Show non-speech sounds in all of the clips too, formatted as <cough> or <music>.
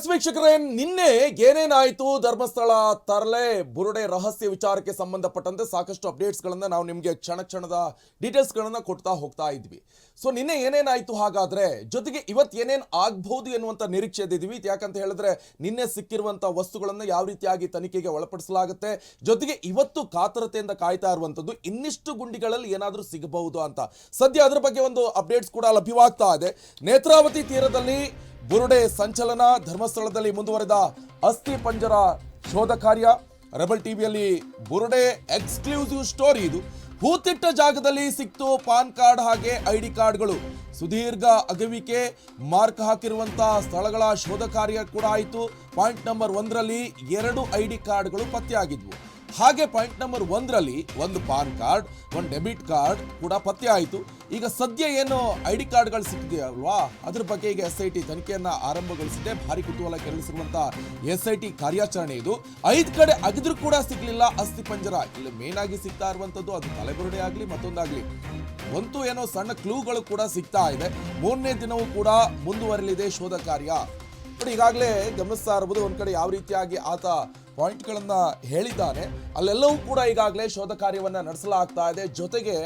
S ವೀಕ್ಷಕರೇ, ನಿನ್ನೆ ಏನೇನಾಯಿತು ಧರ್ಮಸ್ಥಳ, ತರಲೆ, ಬುರುಡೆ ರಹಸ್ಯ ವಿಚಾರಕ್ಕೆ ಸಂಬಂಧಪಟ್ಟಂತೆ ಸಾಕಷ್ಟು ಅಪ್ಡೇಟ್ಸ್ಗಳನ್ನು ನಾವು ನಿಮಗೆ ಕ್ಷಣ ಕ್ಷಣದ ಡೀಟೇಲ್ಸ್ಗಳನ್ನು ಕೊಡ್ತಾ ಹೋಗ್ತಾ ಇದ್ವಿ. ಸೊ ನಿನ್ನೆ ಏನೇನಾಯಿತು ಹಾಗಾದ್ರೆ? ಜೊತೆಗೆ ಇವತ್ತು ಏನೇನು ಆಗ್ಬೋದು ಎನ್ನುವಂಥ ನಿರೀಕ್ಷೆ ಇದ್ದೀವಿ ಯಾಕಂತ ಹೇಳಿದ್ರೆ, ನಿನ್ನೆ ಸಿಕ್ಕಿರುವಂಥ ವಸ್ತುಗಳನ್ನು ಯಾವ ರೀತಿಯಾಗಿ ತನಿಖೆಗೆ ಒಳಪಡಿಸಲಾಗುತ್ತೆ? ಜೊತೆಗೆ ಇವತ್ತು ಕಾತರತೆಯಿಂದ ಕಾಯ್ತಾ ಇರುವಂಥದ್ದು ಇನ್ನಿಷ್ಟು ಗುಂಡಿಗಳಲ್ಲಿ ಏನಾದರೂ ಸಿಗಬಹುದು ಅಂತ. ಸದ್ಯ ಅದರ ಬಗ್ಗೆ ಒಂದು ಅಪ್ಡೇಟ್ಸ್ ಕೂಡ ಲಭ್ಯವಾಗ್ತಾ ಇದೆ. ನೇತ್ರಾವತಿ ತೀರದಲ್ಲಿ ಬುರುಡೆ ಸಂಚಲನ ಧರ್ಮಸ್ಥಳದಲ್ಲಿ ಮುಂದುವರೆದ ಅಸ್ಥಿ ಪಂಜರ ಶೋಧ ಕಾರ್ಯ. ರೆಬಲ್ ಟಿವಿಯಲ್ಲಿ ಬುರುಡೆ ಎಕ್ಸ್ಕ್ಲೂಸಿವ್ ಸ್ಟೋರಿ ಇದು. ಹೂತಿಟ್ಟ ಜಾಗದಲ್ಲಿ ಸಿಕ್ತು ಪಾನ್ ಕಾರ್ಡ್ ಹಾಗೆ ಐ ಡಿ ಕಾರ್ಡ್ಗಳು. ಸುದೀರ್ಘ ಅಗವಿಕೆ, ಮಾರ್ಕ್ ಹಾಕಿರುವಂತಹ ಸ್ಥಳಗಳ ಶೋಧ ಕಾರ್ಯ ಕೂಡ ಆಯಿತು. ಪಾಯಿಂಟ್ ನಂಬರ್ ಒಂದರಲ್ಲಿ ಎರಡು ಐ ಡಿ ಕಾರ್ಡ್ಗಳು ಪತ್ತೆಯಾಗಿದ್ವು. ಹಾಗೆ ಪಾಯಿಂಟ್ ನಂಬರ್ ಒಂದರಲ್ಲಿ ಒಂದು ಪಾನ್ ಕಾರ್ಡ್, ಒಂದು ಡೆಬಿಟ್ ಕಾರ್ಡ್ ಕೂಡ ಪತ್ತೆ ಆಯಿತು. ಈಗ ಸದ್ಯ ಏನು ಐ ಡಿ ಕಾರ್ಡ್ಗಳು ಸಿಕ್ಕಿದೆಯಲ್ವಾ ಅದ್ರ ಬಗ್ಗೆ ಈಗ ಎಸ್ ಐ ಟಿ ತನಿಖೆಯನ್ನು ಆರಂಭಗೊಳಿಸಿದೆ ಭಾರಿ ಕುತೂಹಲ ಕೆರಳಿಸಿರುವಂತಹ ಎಸ್ ಐ ಟಿ ಕಾರ್ಯಾಚರಣೆ ಇದು. ಐದು ಕಡೆ ಅಗಿದ್ರು ಕೂಡ ಸಿಗ್ಲಿಲ್ಲ. ಅಸ್ಥಿ ಪಂಜರ ಇಲ್ಲಿ ಮೇನ್ ಆಗಿ ಸಿಗ್ತಾ ಇರುವಂತದ್ದು ಅದು ತಲೆಬುರುಡೆ ಆಗಲಿ ಮತ್ತೊಂದಾಗ್ಲಿ. ಒಂತೂ ಏನೋ ಸಣ್ಣ ಕ್ಲೂಗಳು ಕೂಡ ಸಿಗ್ತಾ ಇದೆ. ಮೂರನೇ ದಿನವೂ ಕೂಡ ಮುಂದುವರಲಿದೆ ಶೋಧ ಕಾರ್ಯ. ಈಗಾಗಲೇ ಗಮನಿಸ್ತಾ ಇರಬಹುದು ಒಂದ್ ಕಡೆ ಯಾವ ರೀತಿಯಾಗಿ ಆತ ಪಾಯಿಂಟ್ಗಳನ್ನ ಹೇಳಿದ್ದಾನೆ. ಅಲ್ಲೆಲ್ಲವೂ ಕೂಡ ಈಗಾಗಲೇ ಶೋಧ ಕಾರ್ಯವನ್ನ ನಡೆಸಲಾಗ್ತಾ ಇದೆ. ಜೊತೆಗೆ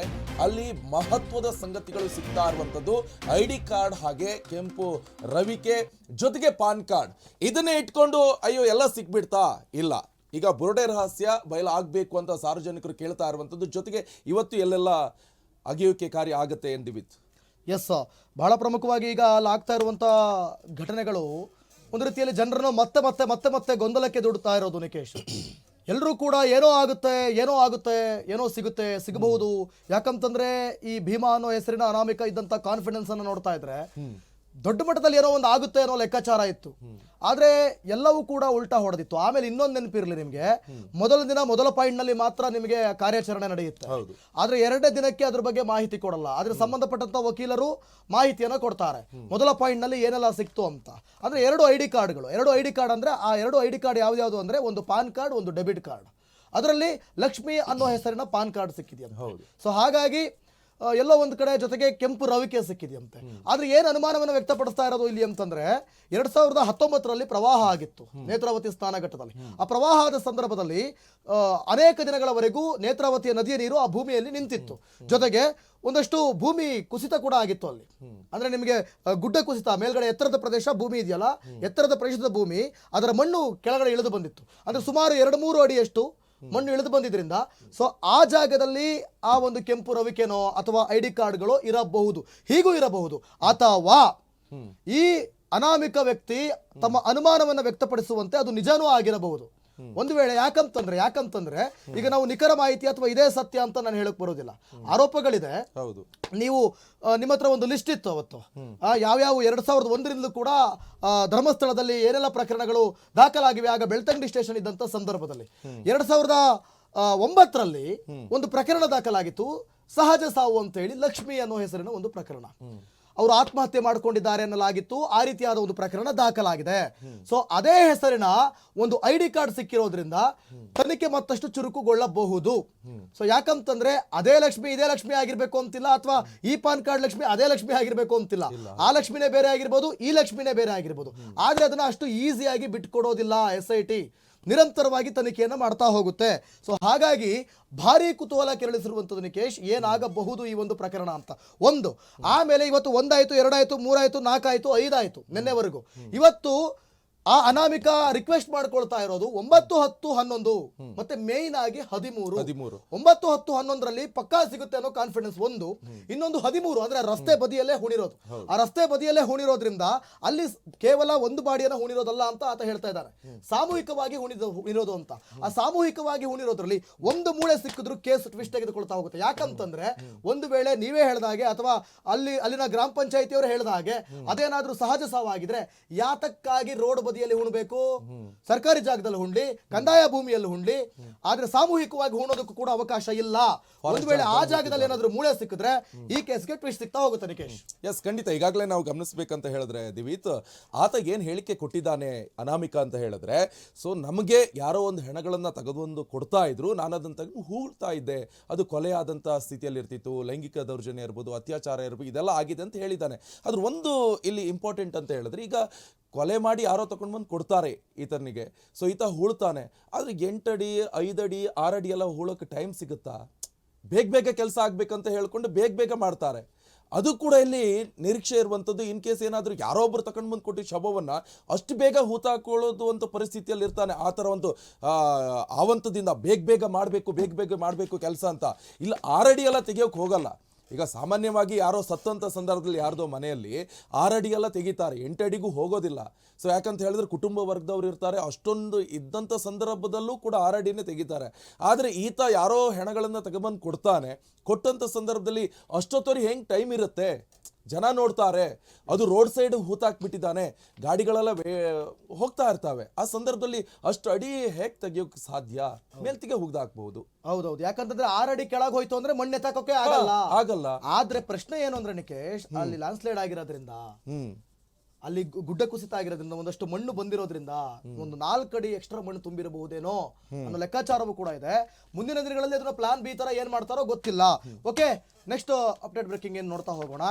ಅಲ್ಲಿ ಮಹತ್ವದ ಸಂಗತಿಗಳು ಸಿಗ್ತಾ ಇರುವಂತದ್ದು ಐ ಡಿ ಕಾರ್ಡ್ ಹಾಗೆ ಕೆಂಪು ರವಿಕೆ ಜೊತೆಗೆ ಪಾನ್ ಕಾರ್ಡ್. ಇದನ್ನೇ ಇಟ್ಕೊಂಡು ಅಯ್ಯೋ, ಎಲ್ಲ ಸಿಕ್ಬಿಡ್ತಾ ಇಲ್ಲ. ಈಗ ಬುರುಡೆ ರಹಸ್ಯ ಬಯಲಾಗಬೇಕು ಅಂತ ಸಾರ್ವಜನಿಕರು ಕೇಳ್ತಾ ಇರುವಂತದ್ದು ಜೊತೆಗೆ ಇವತ್ತು ಎಲ್ಲೆಲ್ಲ ಅಗಿಯುವಿಕೆ ಕಾರ್ಯ ಆಗುತ್ತೆ ಎಂದಿವಿತ್ ಎಸ್ ಬಹಳ ಪ್ರಮುಖವಾಗಿ ಈಗ ಅಲ್ಲಿ ಆಗ್ತಾ ಇರುವಂಥ ಘಟನೆಗಳು ಒಂದು ರೀತಿಯಲ್ಲಿ ಜನರನ್ನು ಮತ್ತೆ ಮತ್ತೆ ಮತ್ತೆ ಮತ್ತೆ ಗೊಂದಲಕ್ಕೆ ದುಡುತ್ತಾ ಇರೋದು ನಿಕೇಶ್. <clears throat> ಎಲ್ಲರೂ ಕೂಡ ಏನೋ ಆಗುತ್ತೆ ಏನೋ ಆಗುತ್ತೆ ಏನೋ ಸಿಗುತ್ತೆ ಸಿಗಬಹುದು. ಯಾಕಂತಂದ್ರೆ ಈ ಭೀಮಾ ಅನ್ನೋ ಹೆಸರಿನ ಅನಾಮಿಕ ಇದ್ದಂತ ಕಾನ್ಫಿಡೆನ್ಸ್ ಅನ್ನು ನೋಡ್ತಾ ಇದ್ರೆ ದೊಡ್ಡ ಮಟ್ಟದಲ್ಲಿ ಏನೋ ಒಂದು ಆಗುತ್ತೆ ಅನ್ನೋ ಲೆಕ್ಕಾಚಾರ ಇತ್ತು. ಆದ್ರೆ ಎಲ್ಲವೂ ಕೂಡ ಉಲ್ಟಾ ಹೊಡೆದಿತ್ತು. ಆಮೇಲೆ ಇನ್ನೊಂದು ನೆನಪಿರ್ಲಿ ನಿಮಗೆ. ಮೊದಲ ದಿನ ಮೊದಲ ಪಾಯಿಂಟ್ನಲ್ಲಿ ಮಾತ್ರ ನಿಮಗೆ ಕಾರ್ಯಾಚರಣೆ ನಡೆಯುತ್ತೆ. ಆದ್ರೆ ಎರಡನೇ ದಿನಕ್ಕೆ ಅದ್ರ ಬಗ್ಗೆ ಮಾಹಿತಿ ಕೊಡಲ್ಲ. ಆದ್ರೆ ಸಂಬಂಧಪಟ್ಟಂತ ವಕೀಲರು ಮಾಹಿತಿಯನ್ನು ಕೊಡ್ತಾರೆ. ಮೊದಲ ಪಾಯಿಂಟ್ನಲ್ಲಿ ಏನೆಲ್ಲ ಸಿಕ್ತು ಅಂತ. ಅಂದ್ರೆ ಎರಡು ಐ ಡಿ ಕಾರ್ಡ್ಗಳು. ಎರಡು ಐ ಡಿ ಕಾರ್ಡ್ ಅಂದ್ರೆ ಆ ಎರಡು ಐ ಡಿ ಕಾರ್ಡ್ ಯಾವ್ದು ಅಂದ್ರೆ ಒಂದು ಪಾನ್ ಕಾರ್ಡ್ ಒಂದು ಡೆಬಿಟ್ ಕಾರ್ಡ್. ಅದರಲ್ಲಿ ಲಕ್ಷ್ಮಿ ಅನ್ನೋ ಹೆಸರಿನ ಪಾನ್ ಕಾರ್ಡ್ ಸಿಕ್ಕಿದೆಯಂತೆ ಹೌದು. ಸೊ ಹಾಗಾಗಿ ಎಲ್ಲೋ ಒಂದು ಕಡೆ ಜೊತೆಗೆ ಕೆಂಪು ರವಿಕೆ ಸಿಕ್ಕಿದೆಯಂತೆ. ಆದ್ರೆ ಏನು ಅನುಮಾನವನ್ನು ವ್ಯಕ್ತಪಡಿಸ್ತಾ ಇರೋದು ಇಲ್ಲಿ ಅಂತಂದ್ರೆ ಎರಡ್ ಸಾವಿರದ ಹತ್ತೊಂಬತ್ತರಲ್ಲಿ ಪ್ರವಾಹ ಆಗಿತ್ತು ನೇತ್ರಾವತಿ ಸ್ನಾನಘಟ್ಟದಲ್ಲಿ. ಆ ಪ್ರವಾಹದ ಸಂದರ್ಭದಲ್ಲಿ ಆ, ಅನೇಕ ದಿನಗಳವರೆಗೂ ನೇತ್ರಾವತಿಯ ನದಿಯ ನೀರು ಆ ಭೂಮಿಯಲ್ಲಿ ನಿಂತಿತ್ತು. ಜೊತೆಗೆ ಒಂದಷ್ಟು ಭೂಮಿ ಕುಸಿತ ಕೂಡ ಆಗಿತ್ತು ಅಲ್ಲಿ. ಅಂದ್ರೆ ನಿಮಗೆ ಗುಡ್ಡ ಕುಸಿತ ಮೇಲ್ಗಡೆ ಎತ್ತರದ ಪ್ರದೇಶ ಭೂಮಿ ಇದೆಯಲ್ಲ ಎತ್ತರದ ಪ್ರದೇಶದ ಭೂಮಿ ಅದರ ಮಣ್ಣು ಕೆಳಗಡೆ ಇಳಿದು ಬಂದಿತ್ತು. ಅಂದ್ರೆ ಸುಮಾರು ಎರಡು ಮೂರು ಅಡಿಯಷ್ಟು ಮಣ್ಣು ಇಳಿದು ಬಂದಿದ್ರಿಂದ. ಸೊ ಆ ಜಾಗದಲ್ಲಿ ಆ ಒಂದು ಕೆಂಪು ರವಿಕೆನೋ ಅಥವಾ ಐ ಡಿ ಕಾರ್ಡ್ಗಳು ಇರಬಹುದು. ಹೀಗೂ ಇರಬಹುದು. ಅಥವಾ ಈ ಅನಾಮಿಕ ವ್ಯಕ್ತಿ ತಮ್ಮ ಅನುಮಾನವನ್ನು ವ್ಯಕ್ತಪಡಿಸುವಂತೆ ಅದು ನಿಜಾನೂ ಆಗಿರಬಹುದು. ಒಂದು ವೇಳೆ ಯಾಕಂತಂದ್ರೆ ಯಾಕಂತಂದ್ರೆ ಈಗ ನಾವು ನಿಖರ ಮಾಹಿತಿ ಅಥವಾ ಇದೇ ಸತ್ಯ ಅಂತ ನಾನು ಹೇಳಕ್ ಬರೋದಿಲ್ಲ. ಆರೋಪಗಳಿದೆ. ಹೌದು. ನೀವು ನಿಮ್ಮ ಹತ್ರ ಒಂದು ಲಿಸ್ಟ್ ಇತ್ತು ಅವತ್ತು. ಯಾವ್ಯಾವ ಎರಡ್ ಸಾವಿರದ ಒಂದರಿಂದಲೂ ಕೂಡ ಧರ್ಮಸ್ಥಳದಲ್ಲಿ ಏನೆಲ್ಲ ಪ್ರಕರಣಗಳು ದಾಖಲಾಗಿವೆ ಆಗ ಬೆಳ್ತಂಗಡಿ ಸ್ಟೇಷನ್ ಇದ್ದಂತ ಸಂದರ್ಭದಲ್ಲಿ. ಎರಡ್ ಸಾವಿರದ ಒಂಬತ್ತರಲ್ಲಿ ಒಂದು ಪ್ರಕರಣ ದಾಖಲಾಗಿತ್ತು. ಸಹಜ ಸಾವು ಅಂತ ಹೇಳಿ ಲಕ್ಷ್ಮಿ ಅನ್ನೋ ಹೆಸರಿನ ಒಂದು ಪ್ರಕರಣ. ಅವರು ಆತ್ಮಹತ್ಯೆ ಮಾಡಿಕೊಂಡಿದ್ದಾರೆ ಎನ್ನಲಾಗಿತ್ತು ಆ ರೀತಿಯಾದ ಒಂದು ಪ್ರಕರಣ ದಾಖಲಾಗಿದೆ. ಸೊ ಅದೇ ಹೆಸರಿನ ಒಂದು ಐ ಡಿ ಕಾರ್ಡ್ ಸಿಕ್ಕಿರೋದ್ರಿಂದ ತನಿಖೆ ಮತ್ತಷ್ಟು ಚುರುಕುಗೊಳ್ಳಬಹುದು. ಸೊ ಯಾಕಂತಂದ್ರೆ ಅದೇ ಲಕ್ಷ್ಮಿ ಇದೇ ಲಕ್ಷ್ಮಿ ಆಗಿರ್ಬೇಕು ಅಂತಿಲ್ಲ ಅಥವಾ ಈ ಪಾನ್ ಕಾರ್ಡ್ ಲಕ್ಷ್ಮಿ ಅದೇ ಲಕ್ಷ್ಮಿ ಆಗಿರ್ಬೇಕು ಅಂತಿಲ್ಲ. ಆ ಲಕ್ಷ್ಮಿನೇ ಬೇರೆ ಆಗಿರ್ಬೋದು ಈ ಲಕ್ಷ್ಮಿನೇ ಬೇರೆ ಆಗಿರ್ಬೋದು. ಆದ್ರೆ ಅದನ್ನ ಅಷ್ಟು ಈಸಿಯಾಗಿ ಬಿಟ್ಕೊಡೋದಿಲ್ಲ ಎಸ್ ಐ ಟಿ. ನಿರಂತರವಾಗಿ ತನಿಖೆಯನ್ನು ಮಾಡ್ತಾ ಹೋಗುತ್ತೆ. ಸೊ ಹಾಗಾಗಿ ಭಾರಿ ಕುತೂಹಲ ಕೆರಳಿಸಿರುವಂಥದ್ದು ನಿಕೇಶ್ ಏನಾಗಬಹುದು ಈ ಒಂದು ಪ್ರಕರಣ ಅಂತ. ಒಂದು ಆಮೇಲೆ ಇವತ್ತು ಒಂದಾಯಿತು ಎರಡಾಯಿತು ಮೂರಾಯಿತು ನಾಲ್ಕಾಯಿತು ಐದಾಯಿತು ನಿನ್ನೆವರೆಗೂ. ಇವತ್ತು ಆ ಅನಾಮಿಕ ರಿಕ್ವೆಸ್ಟ್ ಮಾಡ್ಕೊಳ್ತಾ ಇರೋದು ಒಂಬತ್ತು ಹತ್ತು ಹನ್ನೊಂದು. ಮತ್ತೆ ಮೇನ್ ಆಗಿ ಹದಿಮೂರು. ಹದಿಮೂರು. ಒಂಬತ್ತು ಹತ್ತು ಹನ್ನೊಂದರಲ್ಲಿ ಪಕ್ಕಾ ಸಿಗುತ್ತೆ ಅನ್ನೋ ಕಾನ್ಫಿಡೆನ್ಸ್ ಒಂದು. ಇನ್ನೊಂದು ಹದಿಮೂರು ಅಂದ್ರೆ ರಸ್ತೆ ಬದಿಯಲ್ಲೇ ಹುಣಿರೋದು. ಆ ರಸ್ತೆ ಬದಿಯಲ್ಲೇ ಹುಣಿರೋದ್ರಿಂದ ಅಲ್ಲಿ ಕೇವಲ ಒಂದು ಬಾಡಿಯನ್ನು ಹುಣಿರೋದಲ್ಲ ಅಂತ ಆತ ಹೇಳ್ತಾ ಇದ್ದಾರೆ. ಸಾಮೂಹಿಕವಾಗಿ ಹುಣಿದ ಹುಣಿರೋದು ಅಂತ. ಆ ಸಾಮೂಹಿಕವಾಗಿ ಹುಣಿರೋದ್ರಲ್ಲಿ ಒಂದು ಮೂಳೆ ಸಿಕ್ಕಿದ್ರು ಕೇಸ್ ಟ್ವಿಸ್ಟ್ ತೆಗೆದುಕೊಳ್ತಾ ಹೋಗುತ್ತೆ. ಯಾಕಂತಂದ್ರೆ ಒಂದು ವೇಳೆ ನೀವೇ ಹೇಳ್ದ ಹಾಗೆ ಅಥವಾ ಅಲ್ಲಿ ಅಲ್ಲಿನ ಗ್ರಾಮ ಪಂಚಾಯತಿಯವರು ಹೇಳ್ದ ಹಾಗೆ ಅದೇನಾದ್ರೂ ಸಹಜ ಸಾವಾಗಿದ್ರೆ ಯಾತಕ್ಕಾಗಿ ರೋಡ್ ಬದಿಯಲ್ಲಿ ಹುಣಬೇಕು ಸರ್ಕಾರಿ ಜಾಗದಲ್ಲಿ ಹುಣ್ಲಿ ಕಂದಾಯ ಭೂಮಿಯಲ್ಲಿ ಹುಣ್ಲಿ ಆದ್ರೆ ಸಾಮೂಹಿಕವಾಗಿ ಹುಣೋದಕ್ಕೂ ಕೂಡ ಅವಕಾಶ ಇಲ್ಲ. ಒಂದು ವೇಳೆ ಆ ಜಾಗದಲ್ಲಿ ಏನಾದ್ರು ಮೂಳೆ ಸಿಕ್ಕಿದ್ರೆ ಈ ಕೇಸ್ಗೆ ಟ್ವಿಸ್ಟ್ ಸಿಗ್ತಾ ಹೋಗುತ್ತೆ ನಿಕೇಶ್. ಎಸ್ ಖಂಡಿತ. ಈಗಾಗಲೇ ನಾವು ಗಮನಿಸ್ಬೇಕಂತ ಹೇಳಿದ್ರೆ ದಿವೀತ್ ಆತ ಏನ್ ಹೇಳಿಕೆ ಕೊಟ್ಟಿದ್ದಾನೆ ಅನಾಮಿಕ ಅಂತ ಹೇಳಿದ್ರೆ ಸೊ ನಮಗೆ ಯಾರೋ ಒಂದು ಹೆಣಗಳನ್ನ ತೆಗೆದುಕೊಂಡು ಕೊಡ್ತಾ ಇದ್ರು ನಾನು ಅದನ್ನ ತೆಗೆದು ಹೂಳ್ತಾ ಇದ್ದೆ. ಅದು ಕೊಲೆಯಾದಂಥ ಸ್ಥಿತಿಯಲ್ಲಿ ಇರ್ತಿತ್ತು. ಲೈಂಗಿಕ ದೌರ್ಜನ್ಯ ಇರ್ಬೋದು ಅತ್ಯಾಚಾರ ಇರ್ಬೋದು ಇದೆಲ್ಲ ಆಗಿದೆ ಅಂತ ಹೇಳಿದ್ದಾನೆ. ಅದ್ರ ಒಂದು ಇಲ್ಲಿ ಇಂಪಾರ್ಟೆಂಟ್ ಅಂತ ಹೇಳಿದ್ರೆ ಈಗ ಕೊಲೆ ಮಾಡಿ ಯಾರೋ ತಗೊಂಡು ಬಂದು ಕೊಡ್ತಾರೆ ಈತನಿಗೆ ಸೊ ಈತ ಹೂಳ್ತಾನೆ. ಆದ್ರೆ ಎಂಟಡಿ, ಐದಡಿ, ಆರಡಿ ಎಲ್ಲ ಹೂಳೋಕ್ಕೆ ಟೈಮ್ ಸಿಗುತ್ತಾ? ಬೇಗ ಬೇಗ ಕೆಲಸ ಆಗಬೇಕಂತ ಹೇಳ್ಕೊಂಡು ಬೇಗ ಬೇಗ ಮಾಡ್ತಾರೆ. ಅದು ಕೂಡ ಇಲ್ಲಿ ನಿರೀಕ್ಷೆ ಇರುವಂಥದ್ದು. ಇನ್ ಕೇಸ್ ಏನಾದರೂ ಯಾರೋ ಒಬ್ರು ತಗೊಂಡು ಬಂದು ಕೊಟ್ಟು ಶವವನ್ನ ಅಷ್ಟು ಬೇಗ ಹೂತಾಕೊಳ್ಳೋದು ಅಂತ ಪರಿಸ್ಥಿತಿಯಲ್ಲಿ ಇರ್ತಾನೆ. ಆ ಥರ ಒಂದು ಆವಂತದಿಂದ ಬೇಗ ಬೇಗ ಮಾಡಬೇಕು, ಬೇಗ ಬೇಗ ಮಾಡಬೇಕು ಕೆಲಸ ಅಂತ. ಇಲ್ಲ, ಆರಡಿ ಎಲ್ಲ ತೆಗಿಯೋಕೆ ಹೋಗಲ್ಲ. ಈಗ ಸಾಮಾನ್ಯವಾಗಿ ಯಾರೋ ಸತ್ತಂತ ಸಂದರ್ಭದಲ್ಲಿ ಯಾರ್ದೋ ಮನೆಯಲ್ಲಿ ಆರಡಿ ಎಲ್ಲ ತೆಗಿತಾರೆ, ಎಂಟಡಿಗೂ ಹೋಗೋದಿಲ್ಲ. ಸೊ ಯಾಕಂತ ಹೇಳಿದ್ರೆ ಕುಟುಂಬ ವರ್ಗದವ್ರು ಇರ್ತಾರೆ, ಅಷ್ಟೊಂದು ಇದ್ದಂಥ ಸಂದರ್ಭದಲ್ಲೂ ಕೂಡ ಆರಡಿನೇ ತೆಗಿತಾರೆ. ಆದರೆ ಈತ ಯಾರೋ ಹೆಣಗಳನ್ನು ತಗೊಬಂದು ಕೊಡ್ತಾನೆ ಕೊಟ್ಟಂಥ ಸಂದರ್ಭದಲ್ಲಿ ಅಷ್ಟೊತ್ತವರಿಗೆ ಹೆಂಗೆ ಟೈಮ್ ಇರುತ್ತೆ? ಜನ ನೋಡ್ತಾರೆ. ಅದು ರೋಡ್ ಸೈಡ್ ಹೂತಾಕ್ಬಿಟ್ಟಿದ್ದಾನೆ. ಗಾಡಿಗಳೆಲ್ಲ ಹೋಗ್ತಾ ಇರ್ತಾವೆ. ಆ ಸಂದರ್ಭದಲ್ಲಿ ಅಷ್ಟು ಅಡಿ ಹೇಗೆ ತೆಗಿಯೋಕೆ ಸಾಧ್ಯ? ಮೇಲ್ತಿಗೆ ಹೋಗ್ದಾಕ್ಬಹುದು ಹೌದೌದು. ಯಾಕಂತಂದ್ರೆ ಆರಡಿ ಕೆಳಗೆ ಹೋಯ್ತು ಅಂದ್ರೆ ಮಣ್ಣೆ ತಾಕೋಕೆ ಆಗಲ್ಲ. ಆಗಲ್ಲ. ಆದ್ರೆ ಪ್ರಶ್ನೆ ಏನು ಅಂದ್ರೆ ನಿಕೇಶ್ ಅಲ್ಲಿ ಲ್ಯಾಂಡ್ಸ್ಲೈಡ್ ಆಗಿರೋದ್ರಿಂದ ಹ್ಮ್. ಅಲ್ಲಿ ಗುಡ್ಡ ಕುಸಿತ ಆಗಿರೋದ್ರಿಂದ ಒಂದಷ್ಟು ಮಣ್ಣು ಬಂದಿರೋದ್ರಿಂದ ಒಂದು ನಾಲ್ಕು ಅಡಿ ಎಕ್ಸ್ಟ್ರಾ ಮಣ್ಣು ತುಂಬಿರಬಹುದೇನೋ ಅನ್ನೋ ಲೆಕ್ಕಾಚಾರವೂ ಕೂಡ ಇದೆ. ಮುಂದಿನ ದಿನಗಳಲ್ಲಿ ಅದನ್ನ ಪ್ಲಾನ್ ಬಿ ತರ ಏನ್ ಮಾಡ್ತಾರೋ ಗೊತ್ತಿಲ್ಲ. ಓಕೆ ನೆಕ್ಸ್ಟ್ ಅಪ್ಡೇಟ್ ಬ್ರೇಕಿಂಗ್ ಏನ್ ನೋಡ್ತಾ ಹೋಗೋಣ.